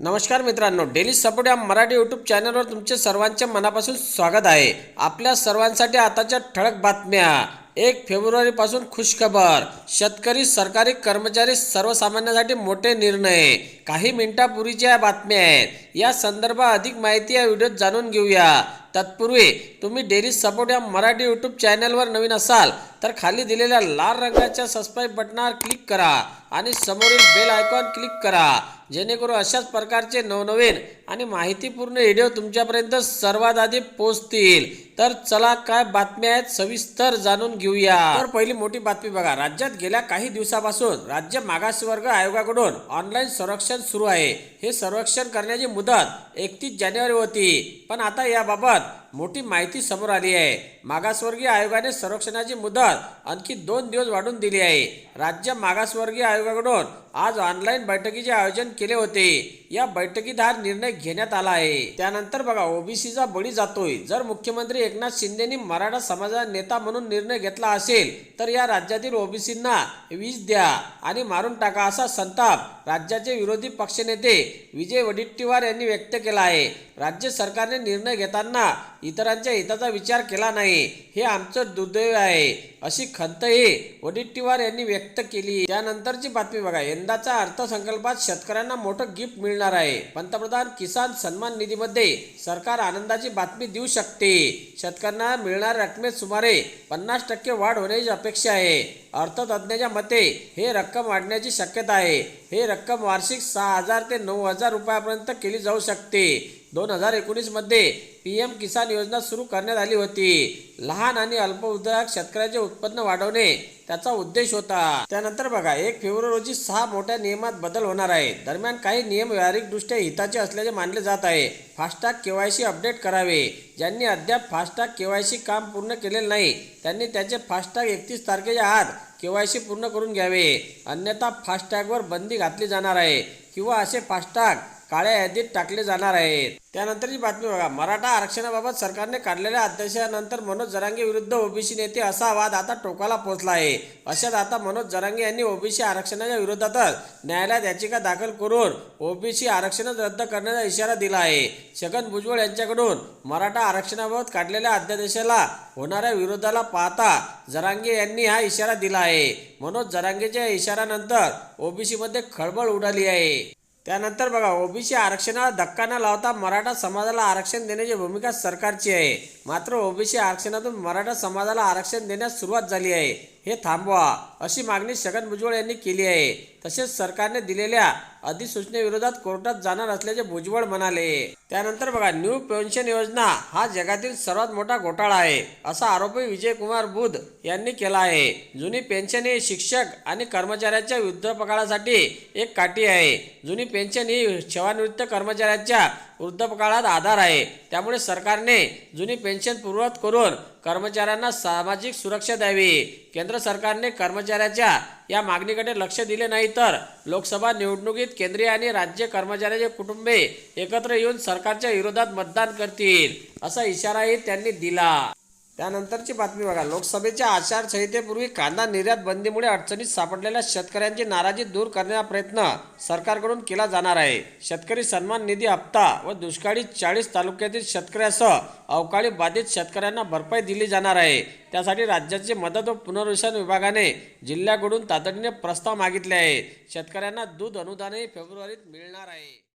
नमस्कार मित्रांनो daily support या मराठी यूट्यूब चॅनलवर तुमचे सर्वांचे मनापासून स्वागत आहे. आपल्या सर्वांसाठी आताच्या ठळक बातम्या. एक फेब्रुवारीपासून खुशखबर. शेतकरी सरकारी कर्मचारी सर्वसामान्यांसाठी मोठे निर्णय. काही मिनिटापूर्वीच्या या बातम्या आहेत. या संदर्भात अधिक माहिती या व्हिडिओत जाणून घेऊया. तत्पूर्वी तुम्ही डेली सपोर्ट या मराठी यूट्यूब चॅनलवर नवीन असाल तर खाली दिलेल्या लाल रंगाच्या सबस्क्राईब बटनावर क्लिक करा आणि समोरील बेल आयकॉन क्लिक करा. जेणेकरून अशाच प्रकारचे नवनवीन आणि माहितीपूर्ण व्हिडिओ तुमच्यापर्यंत सर्वात आधी पोचतील तर चला काय बातम्या आहेत सविस्तर जाणून घेऊया. तर पहिली मोठी बातमी बघा. राज्यात गेल्या काही दिवसापासून राज्य मागासवर्ग आयोगाकडून ऑनलाईन संरक्षण सुरू आहे. हे संरक्षण करण्याची मुदत एकतीस जानेवारी होती. पण आता याबाबत मोठी माहिती समोर आली आहे. मागासवर्गीय आयोगाने संरक्षणाची मुदत आणखी दोन दिवस वाढवून दिली आहे. राज्य मागासवर्गीय आयोगाकडून आज ऑनलाईन बैठकीचे आयोजन केले होते. या बैठकीत हा निर्णय घेण्यात आला आहे. त्यानंतर बघा ओबीसीचा बळी जातोय. जर मुख्यमंत्री एकनाथ शिंदेनी मराठा समाजाचा नेता म्हणून निर्णय घेतला असेल तर या राज्यातील ओबीसींना वीज द्या आणि मारून टाका असा संताप राज्याचे विरोधी पक्षनेते विजय वडेट्टीवार यांनी व्यक्त केला आहे. राज्य सरकारने निर्णय घेताना इतरांच्या हिताचा विचार केला नाही हे आमचं दुर्दैव आहे अशी खंतही वडेट्टीवार यांनी व्यक्त केली. त्यानंतरची बातमी बघा. यंदाचा अर्थसंकल्पात शेतकऱ्यांना मोठं गिफ्ट मिळणार आहे. पंतप्रधान किसान सन्मान निधीमध्ये सरकार आनंदाची बातमी देऊ शकते. शेतकऱ्यांना मिळणाऱ्या रकमेत सुमारे पन्नास टक्के वाढ होण्याची अपेक्षा आहे. अर्थतज्ज्ञाच्या मते हे रक्कम वाढण्याची शक्यता आहे. हे रक्कम वार्षिक सहा हजार ते नऊ हजार रुपयापर्यंत केली जाऊ शकते. दोन हजार एकोणीसमध्ये पी एम किसान योजना सुरू करण्यात आली होती. लहान आणि अल्पउद्योग शेतकऱ्याचे उत्पन्न वाढवणे त्याचा उद्देश होता. त्यानंतर बघा एक फेब्रुवारी रोजी सहा मोठ्या नियमात बदल होणार आहे दरम्यान काही नियम व्यावहारिकदृष्ट्या हिताचे असल्याचे मानले जात आहे. फास्टॅग केवायसी अपडेट करावे. ज्यांनी अद्याप फास्टॅग केवायसी काम पूर्ण केलेले नाही त्यांनी त्याचे फास्टॅग एकतीस तारखेच्या आत केवायसी पूर्ण करून घ्यावे. अन्यथा फास्टॅगवर बंदी घातली जाणार आहे. किंवा असे फास्टॅग काळ्या यादीत टाकले जाणार आहेत. त्यानंतरची बातमी बघा. मराठा आरक्षणाबाबत सरकारने काढलेल्या अध्यादेशानंतर मनोज जरांगे विरुद्ध ओबीसी नेते असा वाद आता टोकाला पोहोचला आहे. अशात आता मनोज जरांगे यांनी ओबीसी आरक्षणाच्या विरोधातच न्यायालयात याचिका दाखल करून ओबीसी आरक्षणच रद्द करण्याचा इशारा दिला आहे. छगन भुजबळ यांच्याकडून मराठा आरक्षणाबाबत काढलेल्या अध्यादेशाला होणाऱ्या विरोधाला पाहता जरांगे यांनी हा इशारा दिला आहे. मनोज जरांगेच्या इशाऱ्यानंतर ओबीसीमध्ये खळबळ उडाली आहे. त्यानंतर बघा ओबीसी आरक्षणाला धक्का न लावता मराठा समाजाला आरक्षण देण्याची भूमिका सरकारची आहे. मात्र ओबीसी आरक्षणातून मराठा समाजाला आरक्षण देण्यास सुरुवात झाली आहे. हे थांबवा अशी मागणी छगन भुजबळ यांनी केली आहे. तसेच सरकारने दिलेल्या अधिसूचनेविरोधात कोर्टात जाणार असल्याचे भुजबळ म्हणाले. त्यानंतर बघा न्यू पेन्शन योजना हा जगातील सर्वात मोठा घोटाळा आहे असा आरोपही विजयकुमार बुध यांनी केला आहे. जुनी पेन्शन ही शिक्षक आणि कर्मचाऱ्यांच्या वृद्धपकाळासाठी एक काठी आहे. जुनी पेन्शन ही सेवानिवृत्त कर्मचाऱ्यांच्या वृद्धपकाळात आधार आहे. त्यामुळे सरकारने जुनी पेन्शन पूर्वत करून कर्मचाऱ्यांना सामाजिक सुरक्षा द्यावी. केंद्र सरकारने कर्मचाऱ्याच्या या मागणीकडे लक्ष दिले नाही तर लोकसभा निवडणुकीत केंद्रीय आणि राज्य कर्मचाऱ्याचे कुटुंबे एकत्र येऊन सरकारच्या विरोधात मतदान करतील असा इशाराही त्यांनी दिला. त्यानंतरची बातमी बघा. लोकसभेच्या आचारसंहितेपूर्वी कांदा निर्यात बंदीमुळे अडचणीत सापडलेल्या शेतकऱ्यांची नाराजी दूर करण्याचा प्रयत्न सरकारकडून केला जाणार आहे. शेतकरी सन्मान निधी हप्ता व दुष्काळी चाळीस तालुक्यातील शेतकऱ्यासह अवकाळी बाधित शेतकऱ्यांना भरपाई दिली जाणार आहे. त्यासाठी राज्याचे मदत व पुनर्वसन विभागाने जिल्ह्याकडून तातडीने प्रस्ताव मागितले आहे. शेतकऱ्यांना दूध अनुदानही फेब्रुवारीत मिळणार आहे.